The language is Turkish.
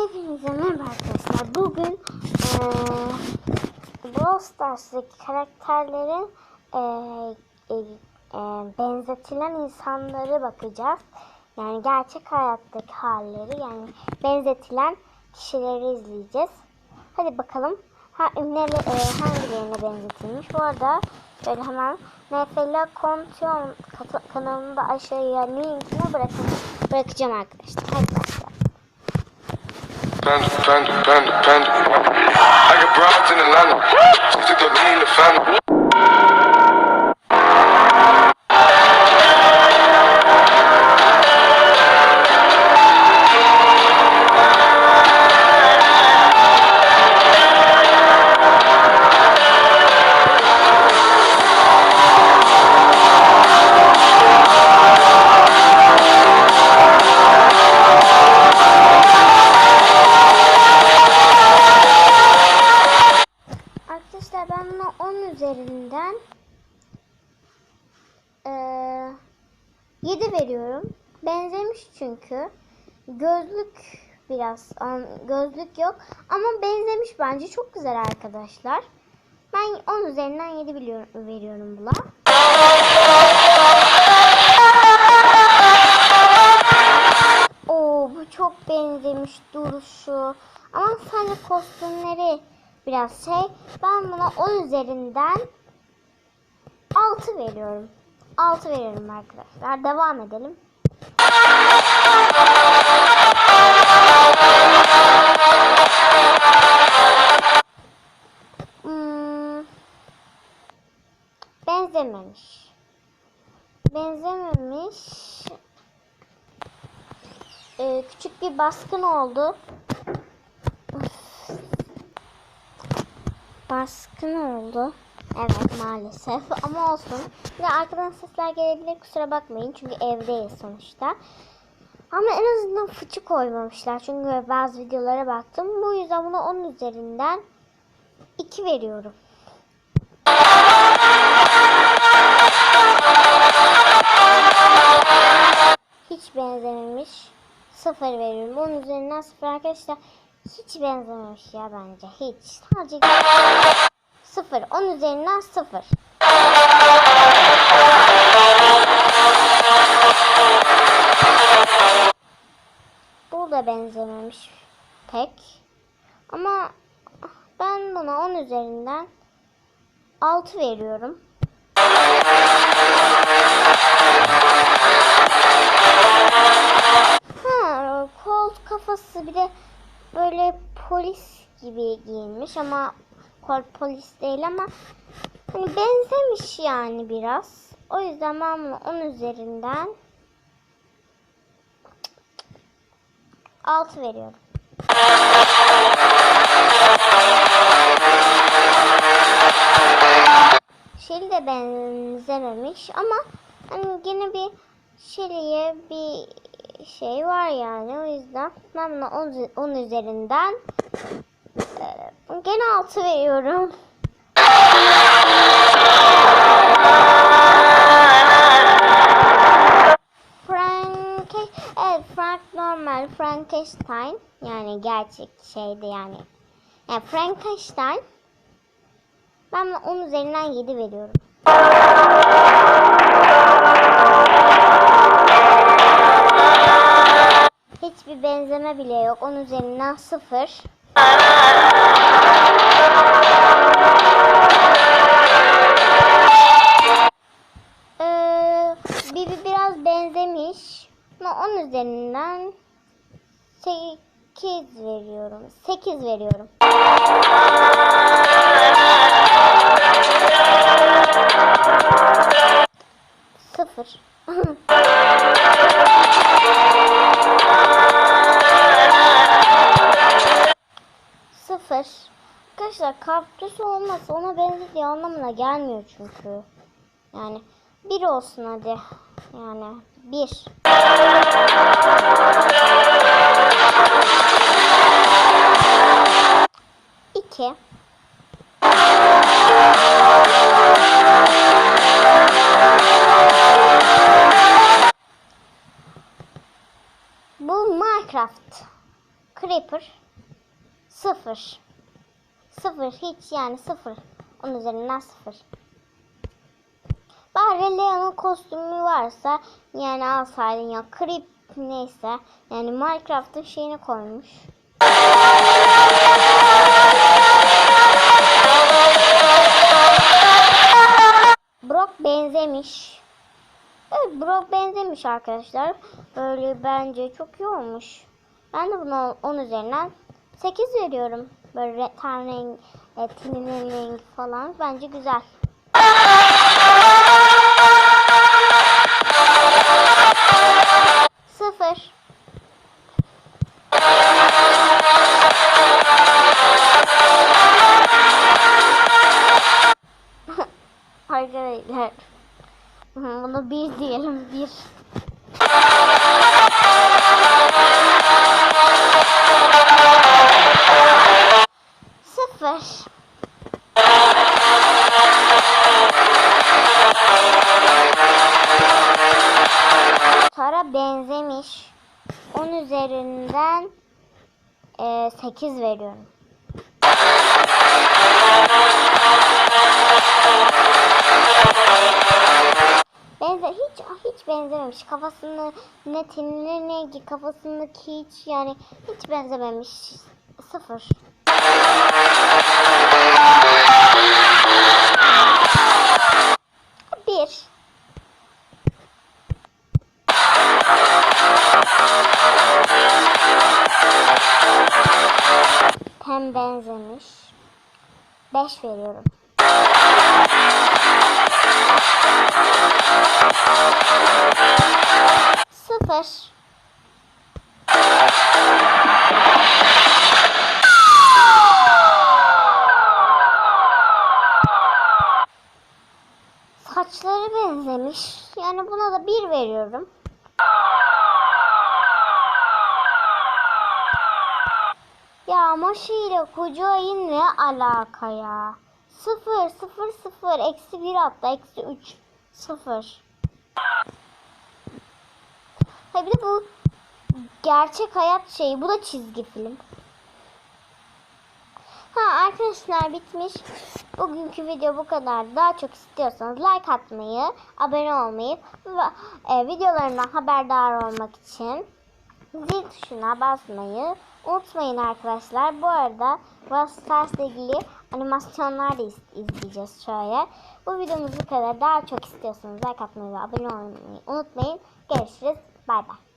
Hepinize merhaba arkadaşlar. Bugün eee Brawl Stars'daki karakterlerin eee, eee, benzetilen insanları bakacağız. Yani gerçek hayattaki halleri yani benzetilen kişileri izleyeceğiz. Hadi bakalım ha, nere, eee, hangilerine benzetilmiş. Bu arada şöyle hemen NFL Kontiyon kanalında aşağıya linkini bırakın, bırakacağım arkadaşlar. Hadi başlayalım. Panda, panda, panda, panda. I got broads in Atlanta. Stick to me in the family. Çünkü. Gözlük biraz gözlük yok ama benzemiş bence çok güzel arkadaşlar. Ben 10 üzerinden 7 biliyorum, veriyorum buna. Oo bu çok benzemiş duruşu. Ama sadece kostümleri biraz şey. Ben buna 10 üzerinden 6 veriyorum. 6 veriyorum arkadaşlar. Devam edelim. Ee, küçük bir baskın oldu. Baskın oldu. Evet maalesef ama olsun. Bir de arkadan sesler gelebilir kusura bakmayın çünkü evdeyiz sonuçta. Ama en azından fıçı koymamışlar çünkü bazı videolara baktım. Bu yüzden buna 10 üzerinden 2 veriyorum. 0 veriyorum. Bunun üzerinden 0 arkadaşlar. Hiç benzememiş ya bence. Hiç. Sadece 0. 10 üzerinden 0. Burada benzememiş pek. Ama ben buna 10 üzerinden 6 veriyorum. Kafası bir de böyle polis gibi giyinmiş ama Colt polis değil ama hani benzemiş yani biraz. O yüzden ben bunu 10 üzerinden 6 veriyorum. Şeli de benzememiş ama hani yine bir Şeli'ye bir şey var yani o yüzden ben buna 10, 10 üzerinden e, gene 6 veriyorum. Frank, evet Frank normal Frankenstein yani gerçek şeydi yani. Yani Frankenstein ben buna 10 üzerinden 7 veriyorum. Hiçbir benzeme bile yok. 10 üzerinden 0. Ee, Bibi biraz benzemiş. Ama 10 üzerinden 8 veriyorum. 8 veriyorum. Sıfır. Sıfır. kaktüs olmasa ona benzediği anlamına gelmiyor çünkü. Yani bir olsun hadi. Yani bir. İki. Bu Minecraft Creeper. Sıfır. Sıfır. Hiç yani sıfır. Onun üzerinden sıfır. Bari Leon'un kostümü varsa yani alsaydın ya. Creep neyse. Yani Minecraft'ın şeyini koymuş. Brock benzemiş. Evet Brock benzemiş arkadaşlar. Böyle bence çok iyi olmuş. Ben de buna 10 üzerinden 8 veriyorum. Böyle re- ten e, teninin falan bence güzel. Sıfır. Arkadaşlar. Hı, Buna bir diyelim bir. 10 üzerinden 8 veriyorum. Benzer hiç hiç benzememiş. Kafasını ne tenine ne kafasındaki hiç yani hiç benzememiş. Sıfır. Hem benzemiş. Beş veriyorum. Sıfır. Ya Moşi ile Kucay'ın ne alaka ya? Sıfır, sıfır, sıfır. Eksi bir hatta. Eksi üç. Sıfır. Ha bir de bu gerçek hayat şeyi. Bu da çizgi film. Ha arkadaşlar bitmiş. Bugünkü video bu kadar. Daha çok istiyorsanız like atmayı, abone olmayı ve e, videolarımdan haberdar olmak için zil tuşuna basmayı unutmayın arkadaşlar. Bu arada Brawl Stars'la ilgili animasyonlar da iz- izleyeceğiz şöyle. Bu videomuz bu kadar. Daha çok istiyorsanız like atmayı ve abone olmayı unutmayın. Görüşürüz. Bay bay.